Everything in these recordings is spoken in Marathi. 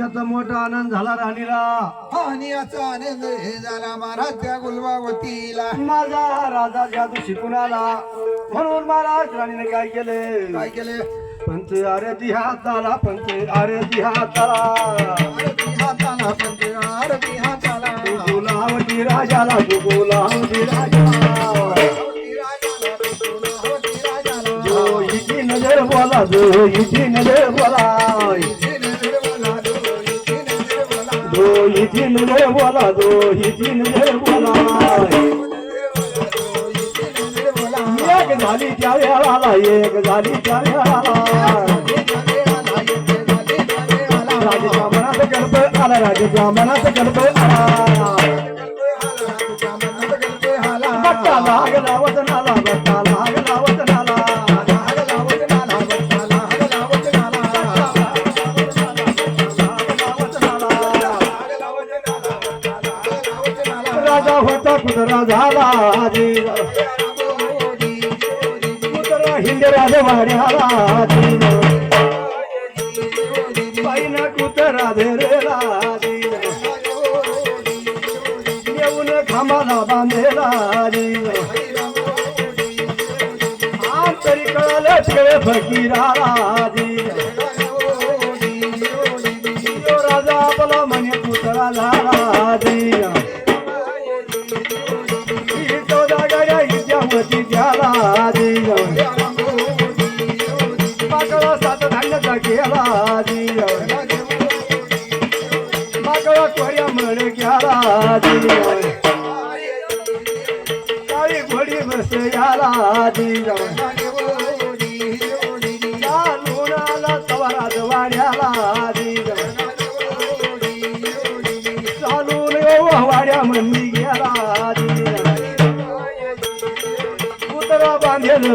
आता मोठा आनंद झाला राणीला. आणि याचा आनंद हे झाला महाराज त्या गुलबावतीला माझा राजा जादू शिकून आला म्हणून महाराज राणीने काय केले? काय केले? पंच आरती हाताला पंच आरती हाताला. आरती हाताला पंच आरती हाताला. गुलावती राजाला गुलावती राजाला. हवती राजाला हवती राजाला. जो हिची नजर बोला जो हिची नजर बोला. जो हिची नजर बोला जो हिची नजर बोला एक झाली त्या वेळाला एक झाली त्या वेळाला राजाच्या मनात गणप आला राजाच्या मनात गणप आला बट्टा लागला कुत्रा हिंदराज वाड्याला आधी बाईना कुत्रा धरेला आधी येऊन खांबाला बांधेला आधी तरी कळालं खेळ फकीराला आधी यो राजा आपला म्हणे कुत्रा झाला आधी ही गेला आधी काळी घोडी बस याला आधी चालून आला सवारात वाड्याला आधी चालून येऊ वाड्या मंदी गेला आधी कुत्रा बांधेल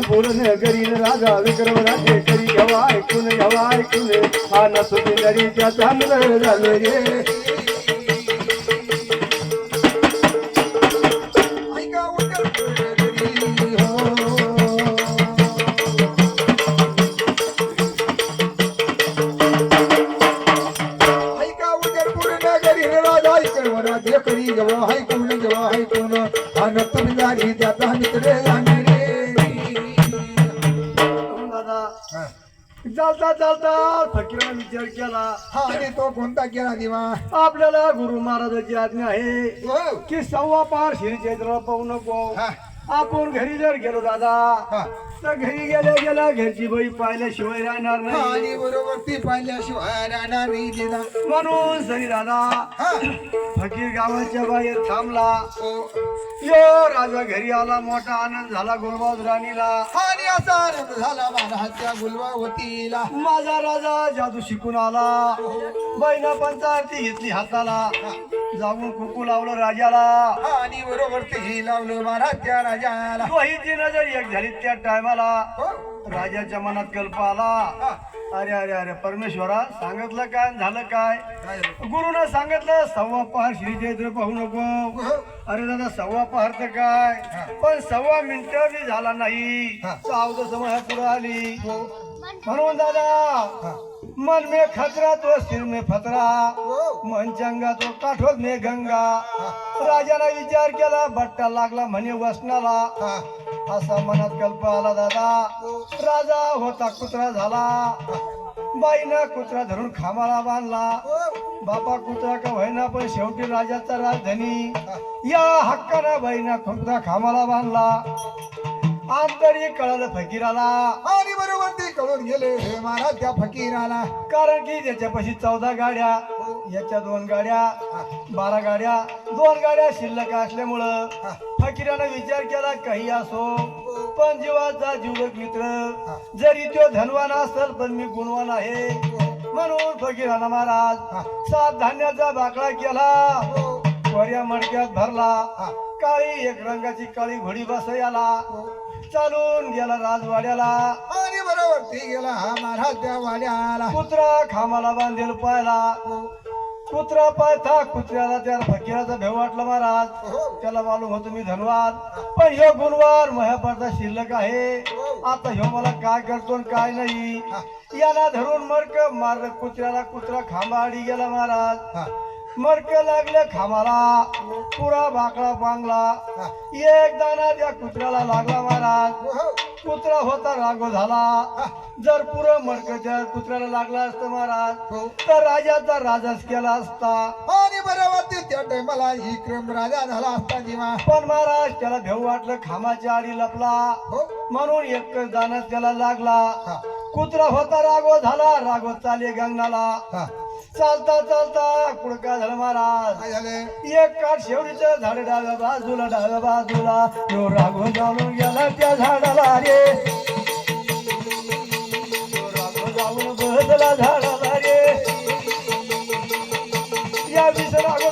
पूर्ण करीन राजा विक्रम राजे करी घ्यावा ऐकून घ्यावा ऐकून. हा नसुदी नरीच्या चांगलं झालं रे. हो. करी जेव्हा ऐकून जेव्हा ऐकून. अनंत बिलारी त्याचा मित्र जाणे रे. चालता चालता फकीराने विचार केला. हा आणि तो कोणता केला दिवा? आपल्याला गुरु महाराजाची आज्ञा आहे हो. की सव्वा पार श्री चैत्र पाहू नको. हा, आपण घरी जर गेलो दादा हा. तर घरी गेल्या गेल्या घरची बाई पाहिल्याशिवाय राहणार हा, नाही. आणि बरोबर ती पाहिल्याशिवाय राहणार नाही दिला म्हणून सरी दादा हा. फकीर गावाच्या बाहेर थांबला. हो. यो राजा घरी आला मोठा आनंद झाला गुरुबाज राणीला. आणि असा आनंद झाला महाराजच्या गुलवावतीला माझा राजा जादू शिकून आला. बाईना पंचारती घेतली हाताला. जाऊन कुकू लावलं राजाला आणि बरोबर ते लावलं महाराज त्या राजाला दोहीची नजर एक झाली त्या टायमाला हो. राजाच्या मनात कल्प आला. अरे अरे अरे परमेश्वरा सांगितलं काय आणि झालं काय? गुरुनं सांगितलं सव्वा पहार श्री जयद्र पाहू नको हो. अरे दादा सव्वा पहार तर काय. पण सव्वा मिनिट बी झाला नाही. सावध समय पुढे आली हो. म्हणून दादा हा. मन में खतरा तो सिर में फतरा. हो. मन चंगा तो काठोत में गंगा. हा. राजाला विचार केला बट्टा लागला म्हणे वसनाला. हा. असा मनात कल्प आला दादा. राजा होता कुत्रा झाला. बाईनं कुत्रा धरून खामाला बांधला. हो. बापा कुत्रा का व्हायना पण शेवटी राजाचा राजधानी. या हक्कानं बाईना खुमता खामाला बांधला. आंतरी कळालं फकीराला. आणि बरोबर गेले. हे महाराज त्या फकीराला. कारण की त्याच्यापाशी चौदा गाड्या याच्या दोन गाड्या बारा गाड्या दोन गाड्या शिल्लक असल्यामुळं फकीरानं विचार केला काही असो पण जीवाचा जीवलक मित्र. जरी तो धनवान असेल पण मी गुणवान आहे. म्हणून फकीरानं महाराज सात धान्याचा बाकडा केला. कोऱ्या मडक्यात भरला. काळी एक रंगाची काळी घोडी बसयाला. चालून गेला राजवाड्याला. आणि बरोबर ते गेला हा महाराज त्या वाड्याला कुत्रा खामाला बांधेल पायला. कुत्रा पायथा कुत्र्याला त्या फकीराचा भेव वाटला महाराज. त्याला मालूम होतो मी धनवाद पण ह्यो गुणवार महापडता शिल्लक आहे. आता ह्यो मला काय करतो काय नाही. याला धरून मर्क मार कुत्र्याला कुत्रा खांबाडी गेला महाराज. मर्क लागले खामाला. पुरा बाकडा बांगला. एक दाना त्या कुत्र्याला लागला महाराज. कुत्रा होता रागो झाला. जर पुरं मर्क त्या कुत्र्याला लागला असतं महाराज तर राजाचा राजाच केला असता. आणि बरोबर त्या टायमाला विक्रम राजा झाला असता जेव्हा पण महाराज त्याला भेव वाटलं खामाच्या आडी लपला. हो. म्हणून एकच दाना त्याला लागला. हा. कुत्रा होता रागो झाला रागो चाले गंगनाला. हा. चालता चालता. कुडका झाला महाराज? काय झाले? एक काठ शेवटीचं झाड डाव्या बाजूला डाव्या बाजूला. तो राघो जाऊन गेला त्या झाडाला रे. तो जाऊन बसला झाडाला रे. या विष राघो